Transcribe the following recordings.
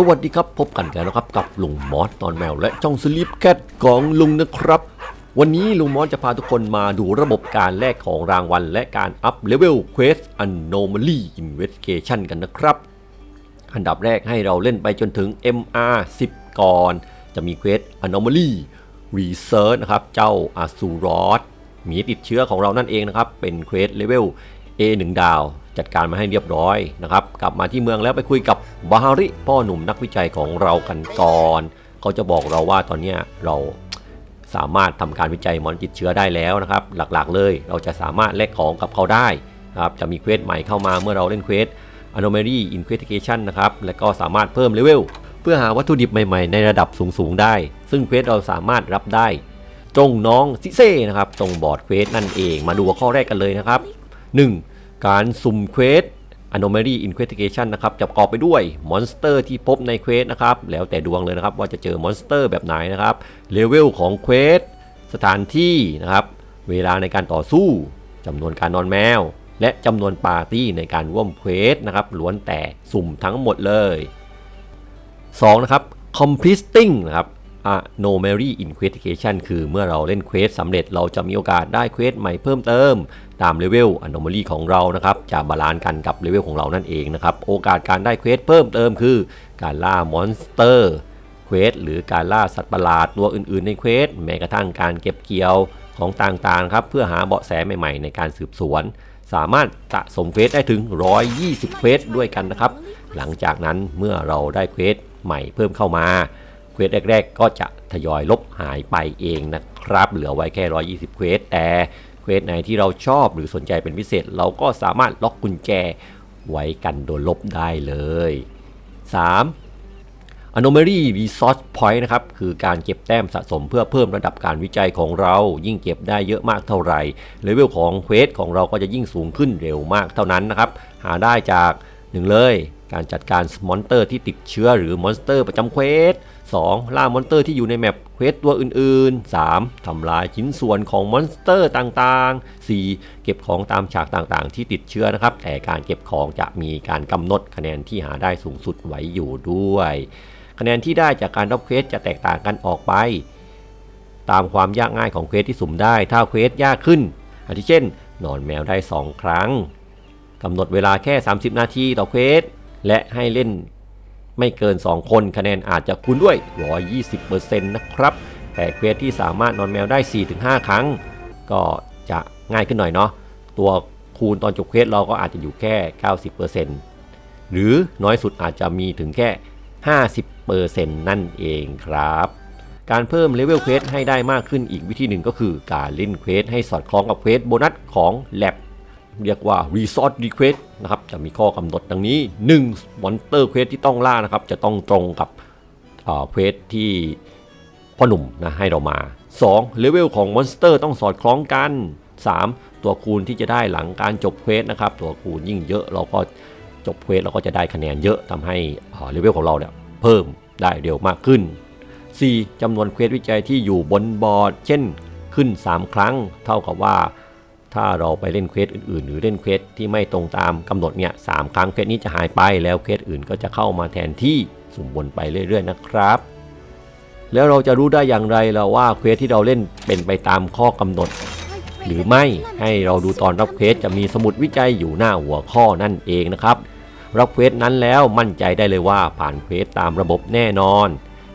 สวัสดีครับ พบกันกันแล้วครับกับลุงมอสตอนแมว และจ้องสลิปแคทของลุงนะครับ วันนี้ลุงมอสจะพาทุกคนมาดูระบบการแลกของรางวัล และการอัพเลเวล Quest Anomaly Investigation กันนะครับ อันดับแรกให้เราเล่นไปจนถึง MR 10 ก่อน จะมีเควส Anomaly Research นะครับ เจ้า a s u r o s หมีติดเชื้อของเรานั่นเองนะครับ เป็นเควสเลเวล A 1 ดาว จัดการมาให้เรียบร้อยนะครับ กลับมาที่เมืองแล้วไปคุยกับบาฮาริพ่อหนุ่มนักวิจัยของเรากันก่อน เขาจะบอกเราว่าตอนนี้เราสามารถทำการวิจัยหมอนติดเชื้อได้แล้วนะครับ หลักๆเลย เราจะสามารถแลกของกับเขาได้นะครับจะมีเควสใหม่เข้ามาเมื่อเราเล่นเควส Anomaly Investigation นะครับ และก็สามารถเพิ่มเลเวลเพื่อหาวัตถุดิบใหม่ๆ ในระดับสูงๆ ได้ ซึ่งเควสเราสามารถรับได้จงน้องซิเซ่นะครับ ตรงบอร์ดเควสนั่นเอง มาดูข้อแรกกันเลยนะครับ 1. การสุ่มเควส Anomaly Investigation นะครับจะประกอบไปด้วยมอนสเตอร์ที่พบในเควสนะครับแล้วแต่ดวงเลยนะครับว่าจะเจอมอนสเตอร์แบบไหนนะครับเลเวลของเควสสถานที่นะครับเวลาในการต่อสู้จำนวนการนอนแมว และจำนวนปาร์ตี้ในการร่วมเควสนะครับล้วนแต่สุ่มทั้งหมดเลย2นะครับ completing นะครับ anomaly investigation คือเมื่อเราเล่นเควสสำเร็จเราจะมีโอกาสได้เควสใหม่เพิ่มเติม ตามเลเวล anomaly ของเรานะครับ จะบาลานซ์กันกับเลเวลของเรานั่นเองนะครับ โอกาสการได้เควสเพิ่มเติมคือการล่ามอนสเตอร์เควสหรือการล่าสัตว์ประหลาดตัวอื่นๆ ในเควสแม้กระทั่งการเก็บเกี่ยวของต่างๆครับเพื่อหาเบาะแสใหม่ๆ ในการสืบสวน สามารถสะสมเควสได้ถึง 120 เควสด้วยกันนะครับ หลังจากนั้นเมื่อเราได้เควสใหม่เพิ่มเข้ามา ควสแรก ๆ ก็จะทยอยลบหายไปเองนะครับ เหลือไว้แค่ 120 เควส แต่เควสไหนที่เราชอบหรือสนใจเป็นพิเศษ เราก็สามารถล็อกกุญแจไว้กันโดนลบได้เลย 3. Anomaly Resource Point นะครับ คือการเก็บแต้มสะสมเพื่อเพิ่มระดับการวิจัยของเรา ยิ่งเก็บได้เยอะมากเท่าไหร่เลเวลของเควสของเราก็จะยิ่งสูงขึ้นเร็วมากเท่านั้นนะครับ หาได้จากหนึ่งเลย การจัดการมอนสเตอร์ที่ติดเชื้อหรือมอนสเตอร์ประจำเควส 2. ล่ามอนสเตอร์ที่อยู่ในแมปเควสตัวอื่นๆ 3. ทำลายชิ้นส่วนของมอนสเตอร์ต่างๆ 4. เก็บของตามฉากต่างๆ ที่ติดเชื้อนะครับ แต่การเก็บของจะมีการกำหนดคะแนนที่หาได้สูงสุดไว้อยู่ด้วย คะแนนที่ได้จากการรับเควสจะแตกต่างกันออกไป ตามความยากง่ายของเควสที่สุ่มได้ ถ้าเควสยากขึ้น อาทิเช่น นอนแมวได้ 2 ครั้งกำหนดเวลาแค่ 30 นาทีต่อเควส และให้เล่นไม่เกิน 2 คนคะแนนอาจจะคูณด้วย 120%นะครับ แต่เควสที่สามารถนอนแมวได้ 4-5 ครั้ง ก็จะง่ายขึ้นหน่อยเนาะ ตัวคูณตอนจบเควสเราก็อาจจะอยู่แค่ 90%หรือน้อยสุดอาจจะมีถึงแค่ 50%นั่นเองครับ การเพิ่มเลเวลเควสให้ได้มากขึ้นอีกวิธีหนึ่งก็คือการเล่นเควสให้สอดคล้องกับเควสโบนัสของ Lab เรียกว่า Resort Request นะครับ จะมีข้อกำหนดดังนี้ 1. Monster Quest ที่ต้องล่านะครับ จะต้องตรงกับเควสที่พ่อหนุ่มนะให้เรามา 2. เลเวลของมอนสเตอร์ต้องสอดคล้องกัน 3. ตัวคูณที่จะได้หลังการจบเควสนะครับ ตัวคูณยิ่งเยอะเราก็จบเควสเราก็จะได้คะแนนเยอะทำให้เลเวลของเราเนี่ยเพิ่มได้เร็วมากขึ้น 4. จำนวนเควสวิจัยที่อยู่บนบอร์ด เช่นขึ้น 3 ครั้ง เท่ากับว่า ถ้าเราไปเล่นเควสอื่นๆ หรือเล่นเควสที่ไม่ตรงตามกำหนดเนี่ยสครั้งเควสนี้จะหายไปแล้วเควสอื่นก็จะเข้ามาแทนที่สุ่มบนไปเรื่อยๆนะครับ แล้วเราจะรู้ได้อย่างไรเราว่าเควสที่เราเล่นเป็นไปตามข้อกำหนด หรือไม่ให้เราดูตอนรับเควสจะมีสมุดวิจัยอยู่หน้าหัวข้อนั่นเองนะครับ รับเควสนั้นแล้วมั่นใจได้เลยว่าผ่านเควสตามระบบแน่นอน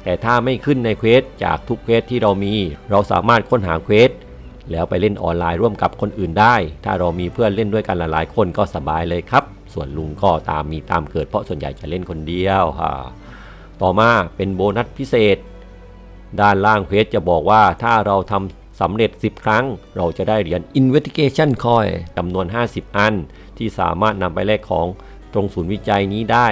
แต่ถ้าไม่ขึ้นในเควสจากทุกเควสที่เรามี เราสามารถค้นหาเควส แล้วไปเล่นออนไลน์ร่วมกับคนอื่นได้ ถ้าเรามีเพื่อนเล่นด้วยกันหลายๆ คนก็สบายเลยครับ ส่วนลุงก็ตามมีตามเกิดเพราะส่วนใหญ่จะเล่นคนเดียวค่ะ ต่อมาเป็นโบนัสพิเศษ ด้านล่างเควสจะบอกว่าถ้าเราทำสำเร็จ 10 ครั้ง เราจะได้เหรียญ Investigation Coin จำนวน 50 อัน ที่สามารถนำไปแลกของตรงศูนย์วิจัยนี้ได้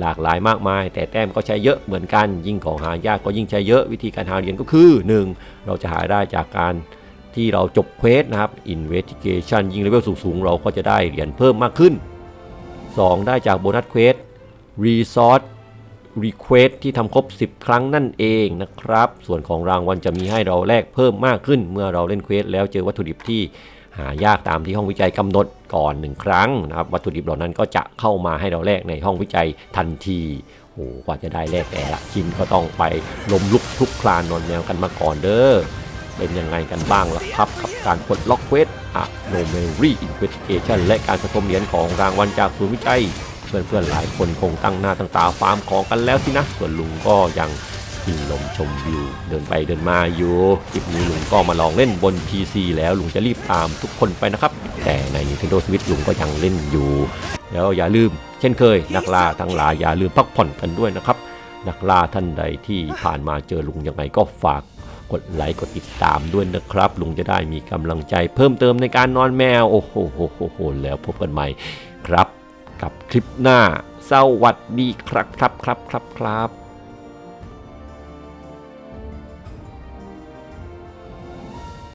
หลากหลายมากมาย แต่แต้มก็ใช้เยอะเหมือนกัน ยิ่งของหายากก็ยิ่งใช้เยอะวิธีการหาเหรียญก็คือ 1. เราจะหาได้จากการ ที่เราจบเควสนะครับ Investigation ยิ่งเลเวลสูงๆ เราก็จะได้เหรียญเพิ่มมากขึ้น 2. ได้จากโบนัสเควส Resource Request ที่ทำครบ 10 ครั้งนั่นเองนะครับ ส่วนของรางวัลจะมีให้เราแลกเพิ่มมากขึ้น เมื่อเราเล่นเควสแล้วเจอวัตถุดิบที่หายากตามที่ห้องวิจัยกำหนดก่อน 1 ครั้งนะครับวัตถุดิบเหล่านั้นก็จะเข้ามาให้เราแลกในห้องวิจัยทันทีกว่าจะได้แลกแต่ละชิ้นก็ต้องไปล้มลุกคลุกคลานนอนแนวกันมาก่อนเด้อ เป็นยังไงกันบ้างล่ะครับกับการปลดล็อกเควสอะโนเมรี่อินเวสติเกชันและการสะสมเหรียญของรางวัลจากศูนย์วิจัย เพื่อนๆหลายคนคงตั้งหน้าตั้งตาฟาร์มของกันแล้วสินะ ส่วนลุงก็ยังกินลมชมวิว เดินไปเดินมาอยู่คลิปนี้ลุงก็มาลองเล่นบน PC แล้วลุงจะรีบตามทุกคนไปนะครับ แต่ใน Nintendo Switch ลุงก็ยังเล่นอยู่ แล้วอย่าลืม เช่นเคย นักล่าทั้งหลายอย่าลืมพักผ่อนกันด้วยนะครับ นักล่าท่านใดที่ผ่านมาเจอลุงยังไงก็ฝาก กดไลค์กดติดตามด้วยนะครับ ลุงจะได้มีกำลังใจเพิ่มเติมในการนอนแมว โอ้โหโหโหโหแล้วพบกันใหม่ครับ กับคลิปหน้าสวัสดีครับครับครับครับครับ